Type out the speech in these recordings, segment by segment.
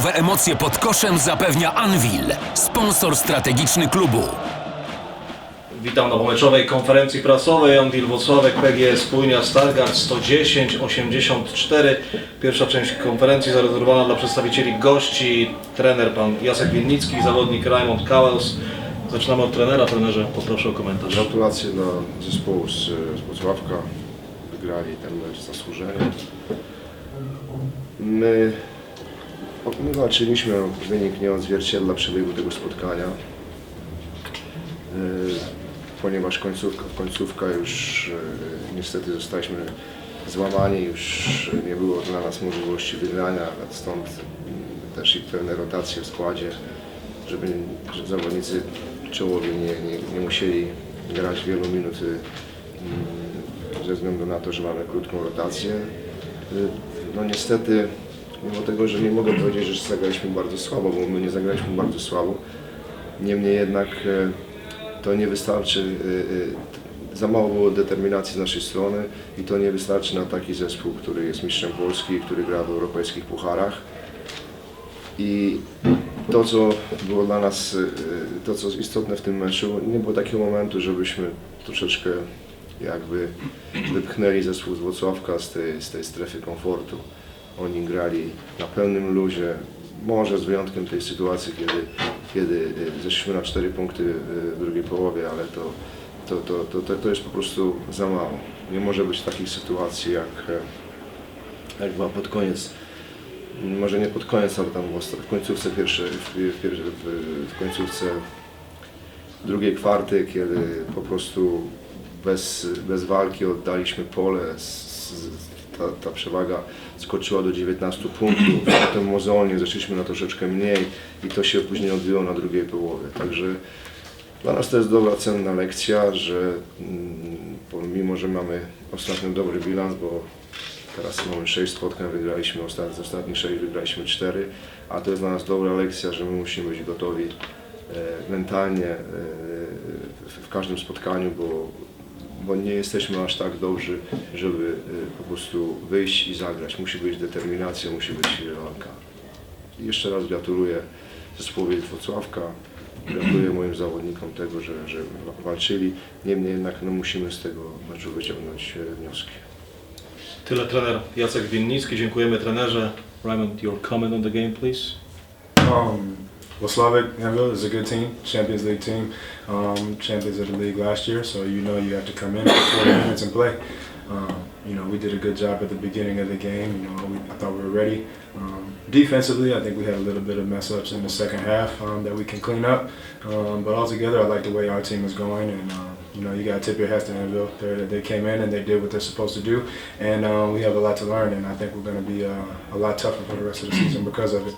Nowe emocje pod koszem zapewnia Anvil, sponsor strategiczny klubu. Witam na pomeczowej konferencji prasowej. Anwil Włocławek, PGE Spójnia Stargard 110-84. Pierwsza część konferencji zarezerwowana dla przedstawicieli gości. Trener pan Jacek Winnicki, zawodnik Raymond Kałels. Zaczynamy od trenera. Trenerze, poproszę o komentarz. Gratulacje dla zespołu z, z Wrocławka. Wygrali ten mecz zasłużenie. My, my walczyliśmy, wynik nie odzwierciedla przebiegu tego spotkania. Yy, Ponieważ końcówka, końcówka już yy, niestety zostaliśmy złamani, już nie było dla nas możliwości wygrania, stąd też i pewne rotacje w składzie, żeby, zawodnicy czołowi nie, nie, nie musieli grać wielu minut yy, ze względu na to, że mamy krótką rotację. No niestety, mimo tego, że nie mogę powiedzieć, że zagraliśmy bardzo słabo, bo my nie zagraliśmy bardzo słabo, niemniej jednak e, to nie wystarczy, e, e, za mało było determinacji z naszej strony i to nie wystarczy na taki zespół, który jest mistrzem Polski, który gra w europejskich pucharach. I to, co było dla nas, to co jest istotne w tym meczu, nie było takiego momentu, żebyśmy troszeczkę jakby wypchnęli zespół z Włocławka z tej, z tej strefy komfortu. Oni grali na pełnym luzie, może z wyjątkiem tej sytuacji, kiedy, kiedy e, zeszliśmy na 4 punkty e, w drugiej połowie, ale to, to, to, to, to, jest po prostu za mało. Nie może być takich sytuacji jak, e, jak była pod koniec może nie pod koniec, ale tam w końcówce pierwszej, w, w, w, końcówce drugiej kwarty, kiedy po prostu bez, bez walki oddaliśmy pole, s- s- ta, ta przewaga skoczyła do 19 punktów, potem mozolnie zeszliśmy na troszeczkę mniej i to się później odbiło na drugiej połowie. Także dla nas to jest dobra, cenna lekcja, że mm, pomimo, że mamy ostatnio dobry bilans, bo teraz mamy 6 spotkań, wygraliśmy ostat- z ostatnich 6, wygraliśmy 4, a to jest dla nas dobra lekcja, że my musimy być gotowi e, mentalnie e, w, w każdym spotkaniu, bo, bo nie jesteśmy aż tak dobrzy, żeby e, po prostu wyjść i zagrać. Musi być determinacja, musi być walka. Jeszcze raz gratuluję zespołowi Wrocławka. Gratuluję moim zawodnikom tego, że, że walczyli. Niemniej jednak no, musimy z tego meczu wyciągnąć e, wnioski. Tyle trener Jacek Winnicki. Dziękujemy trenerze. Raymond, your comment on the game, please. Um, Włocławek Anvil is a good team, Champions League team, um, champions of the league last year. So you know you have to come in for 40 minutes and play. Um, you know we did a good job at the beginning of the game. You know we, I thought we were ready. Um, defensively, I think we had a little bit of mess ups in the second half um, that we can clean up. Um, but altogether, I like the way our team is going, and um, you know you got to tip your hats to Anvil. They're, they came in and they did what they're supposed to do, and um, we have a lot to learn. And I think we're going to be uh, a lot tougher for the rest of the season because of it.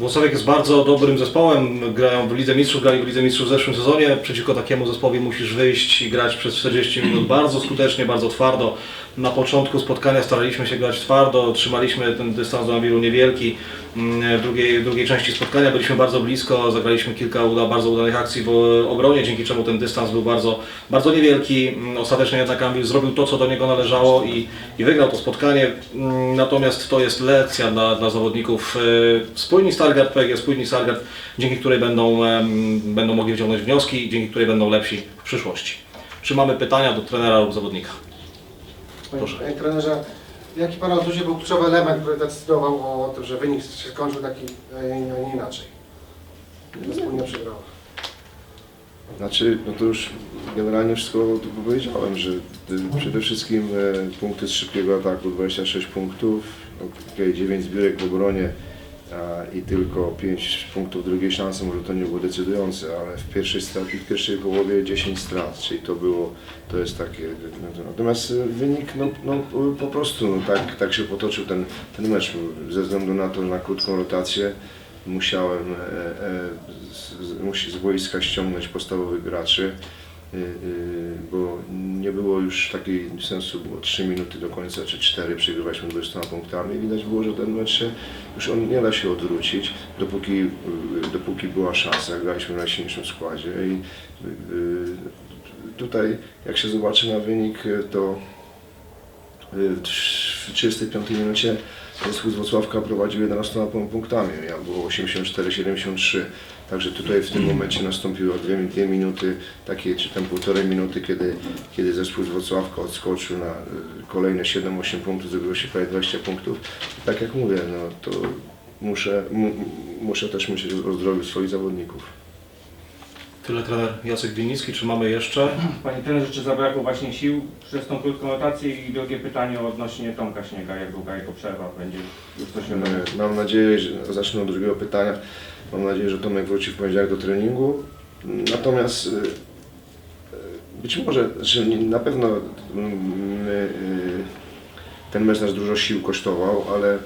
Włosowek jest bardzo dobrym zespołem. Grają w Lidze Mistrzów, grali w Lidze Mistrzów w zeszłym sezonie. Przeciwko takiemu zespołowi musisz wyjść i grać przez 40 minut bardzo skutecznie, bardzo twardo. Na początku spotkania staraliśmy się grać twardo, trzymaliśmy ten dystans do Awilu niewielki. Mm, W drugiej, drugiej części spotkania byliśmy bardzo blisko, zagraliśmy kilka uda, bardzo udanych akcji w obronie, dzięki czemu ten dystans był bardzo, bardzo niewielki. Mm, Ostatecznie jednak Anvil zrobił to, co do niego należało i, i wygrał to spotkanie. Mm, Natomiast to jest lekcja dla, dla zawodników. y, Spójni Stargard, PG, spójni Stargard, dzięki której będą, będą mogli wyciągnąć wnioski i dzięki której będą lepsi w przyszłości. Czy mamy pytania do trenera lub zawodnika? Panie, Proszę. panie trenerze, jaki Pana odczucie był kluczowy element, który decydował o tym, że wynik się skończył taki, a nie, inaczej? Wspólnie przegrała. Znaczy, no to już generalnie wszystko tu powiedziałem, że przede wszystkim e, punkty z szybkiego ataku 26 punktów, okay, 9 zbiórek w obronie i tylko 5 punktów drugiej szansy, może to nie było decydujące, ale w pierwszej, strat, w pierwszej połowie 10 strat, czyli to było, to jest takie, natomiast wynik, no, no po prostu no, tak, tak się potoczył ten, ten mecz, ze względu na to, na krótką rotację musiałem e, e, z, z, z ściągnąć podstawowych graczy, bo nie było już takiej sensu, było 3 minuty do końca, czy 4, przegrywaliśmy 20 punktami. Widać było, że ten mecz już on nie da się odwrócić, dopóki, e, dopóki była szansa, graliśmy w najsilniejszym składzie i tutaj jak się zobaczy na wynik, to w trz- w 35 minucie z Wrocławka prowadził 11 punktami, ja było 84-73. Także tutaj w tym momencie nastąpiło dwie, dwie minuty, takie czy tam półtorej minuty, kiedy, kiedy zespół z Wrocławka odskoczył na y, kolejne 7-8 punktów, zrobiło się prawie 20 punktów. Tak jak mówię, no to muszę, mu, muszę też myśleć o zdrowiu swoich zawodników. Tyle trener Jacek Winnicki, czy mamy jeszcze? Panie trenerze, czy zabrakło właśnie sił przez tą krótką rotację? I drugie pytanie odnośnie Tomka Śniega, jak długa jego przerwa będzie już coś? E, Mam nadzieję, że zacznę od drugiego pytania. Mam nadzieję, że Tomek wróci w poniedziałek do treningu. Natomiast e, e, być może, że nie- na pewno mm, e, ten mecz nas dużo sił kosztował, ale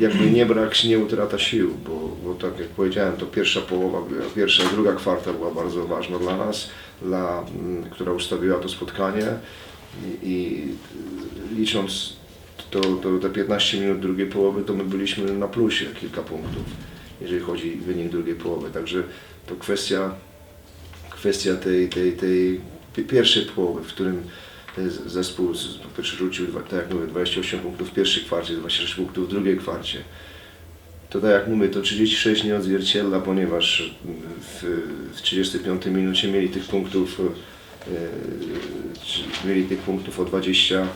jakby nie brak, nie utrata sił, bo, bo tak jak powiedziałem, to pierwsza połowa, pierwsza druga kwarta była bardzo ważna dla nas, dla, mm, która ustawiła to spotkanie i, i licząc to, to te 15 minut drugiej połowy, to my byliśmy na plusie kilka punktów, jeżeli chodzi o wynik drugiej połowy. Także to kwestia, kwestia tej, tej, tej pi- pierwszej połowy, w którym zespół z- po pierwsze rzucił, dwa- tak jak mówię, 28 punktów w pierwszej kwarcie, 26 punktów w drugiej kwarcie. To tak jak mówię, to 36 nie odzwierciedla, ponieważ w, w 35 minucie mieli tych punktów, e, mieli tych punktów o 20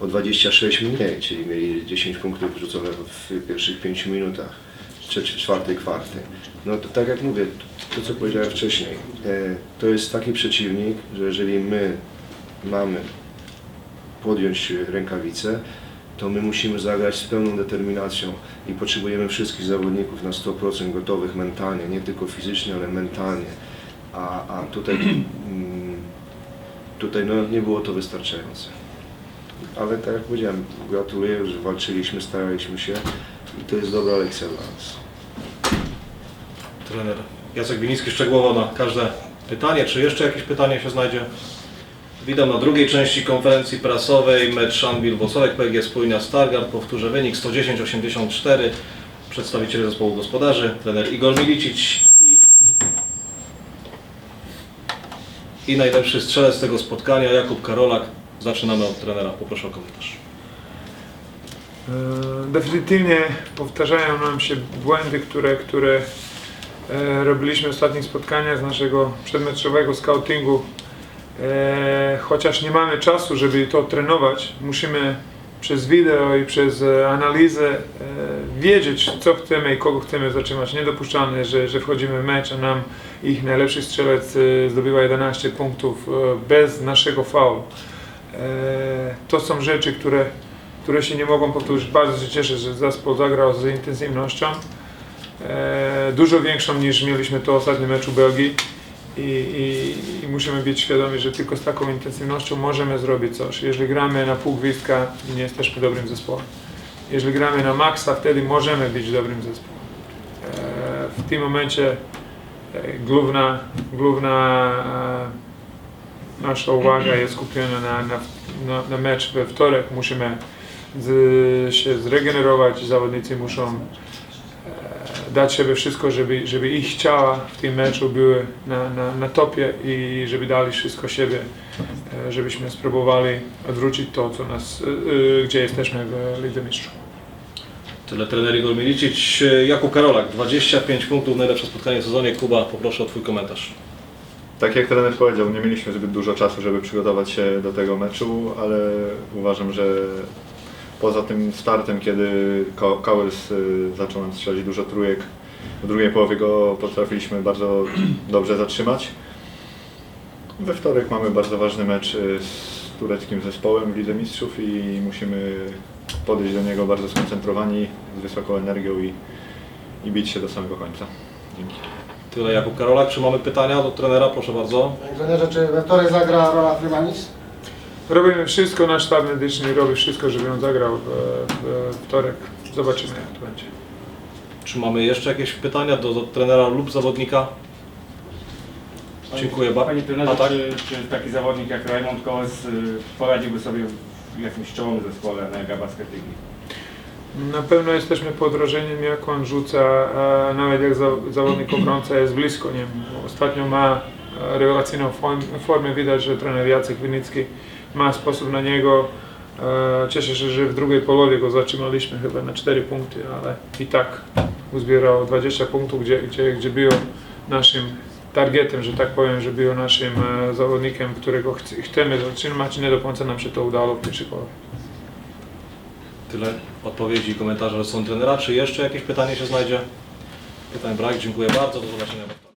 o 26 mniej, czyli mieli 10 punktów wrzucone w pierwszych 5 minutach, czy czwartej kwarty. No to tak jak mówię, to co powiedziałem wcześniej, e, to jest taki przeciwnik, że jeżeli my mamy podjąć rękawice, to my musimy zagrać z pełną determinacją i potrzebujemy wszystkich zawodników na 100% gotowych mentalnie, nie tylko fizycznie, ale mentalnie. A, a tutaj, mm, tutaj no, nie było to wystarczające. Ale tak jak powiedziałem, gratuluję, że walczyliśmy, staraliśmy się i to jest dobra nas. Trener Jacek Winnicki szczegółowo na każde pytanie. Czy jeszcze jakieś pytanie się znajdzie? Witam na drugiej części konferencji prasowej. Mecz Anwil Włocławek, PG Spójnia Stargard. Powtórzę wynik 110-84. Przedstawiciele zespołu gospodarzy, trener Igor Milicic i najlepszy strzelec tego spotkania Jakub Karolak. Zaczynamy od trenera. Poproszę o komentarz. E, Definitywnie powtarzają nam się błędy, które, które e, robiliśmy w ostatnich spotkaniach z naszego przedmeczowego scoutingu. E, Chociaż nie mamy czasu, żeby to trenować, musimy przez wideo i przez analizę wiedzieć, co chcemy i kogo chcemy zatrzymać. Niedopuszczalne, że, że wchodzimy w mecz, a nam ich najlepszy strzelec zdobywa 11 punktów bez naszego faulu. To są rzeczy, które które się nie mogą powtórzyć. Bardzo się cieszę, że zespół zagrał z intensywnością, e, dużo większą niż mieliśmy to w ostatnim meczu Belgii I, i, i musimy być świadomi, że tylko z taką intensywnością możemy zrobić coś. Jeżeli gramy na pół gwizdka, nie jesteśmy dobrym zespołem. Jeżeli gramy na maksa, wtedy możemy być dobrym zespołem. E, w tym momencie e, główna, główna e, nasza uwaga jest skupiona na, na, na, na mecz we wtorek. Musimy z, się zregenerować, zawodnicy muszą e, dać sobie wszystko, żeby, żeby ich ciała w tym meczu były na, na, na topie i żeby dali wszystko siebie, e, żebyśmy spróbowali odwrócić to, co nas, e, e, gdzie jesteśmy w Lidze Mistrzów. Tyle trener Igor Milicic. Jakub Karolak, 25 punktów, najlepsze spotkanie w sezonie. Kuba, poproszę o Twój komentarz. Tak jak trener powiedział, nie mieliśmy zbyt dużo czasu, żeby przygotować się do tego meczu, ale uważam, że poza tym startem, kiedy Ka- Kałys y, zaczął nam strzelić dużo trójek, w drugiej połowie go potrafiliśmy bardzo dobrze zatrzymać. We wtorek mamy bardzo ważny mecz y, z tureckim zespołem w Lidze Mistrzów i musimy podejść do niego bardzo skoncentrowani, z wysoką energią i, i bić się do samego końca. Dzięki. Tyle Jakub Karolak. Czy mamy pytania do trenera? Proszę bardzo. Panie trenerze, czy we wtorek zagra rola Frymanis? Robimy wszystko, nasz sztab medyczny robi wszystko, żeby on zagrał w, w wtorek. Zobaczymy jak to będzie. Czy mamy jeszcze jakieś pytania do, do trenera lub zawodnika? Dziękuję bardzo. Panie trenerze, A tak? czy, czy taki zawodnik jak Raymond Kołes y, poradziłby sobie w jakimś czołowym zespole Mega Basket Ligi? Na pewno jesteśmy pod wrażeniem, jak on rzuca, a nawet jak za, zawodnik obrońca jest blisko nim. Ostatnio ma e, rewelacyjną form, formę, widać, że trener Jacek Winicki ma sposób na niego, E, Cieszę się, że w drugiej połowie go zatrzymaliśmy chyba na 4 punkty, ale i tak uzbierał 20 punktów, gdzie, gdzie, gdzie było naszym targetem, że tak powiem, że był naszym e, zawodnikiem, którego chc- chcemy zatrzymać i nie do końca nam się to udało w pierwszej połowie. Tyle odpowiedzi i komentarzy od strony trenera. Czy jeszcze jakieś pytanie się znajdzie? Pytań brak. Dziękuję bardzo. Do zobaczenia.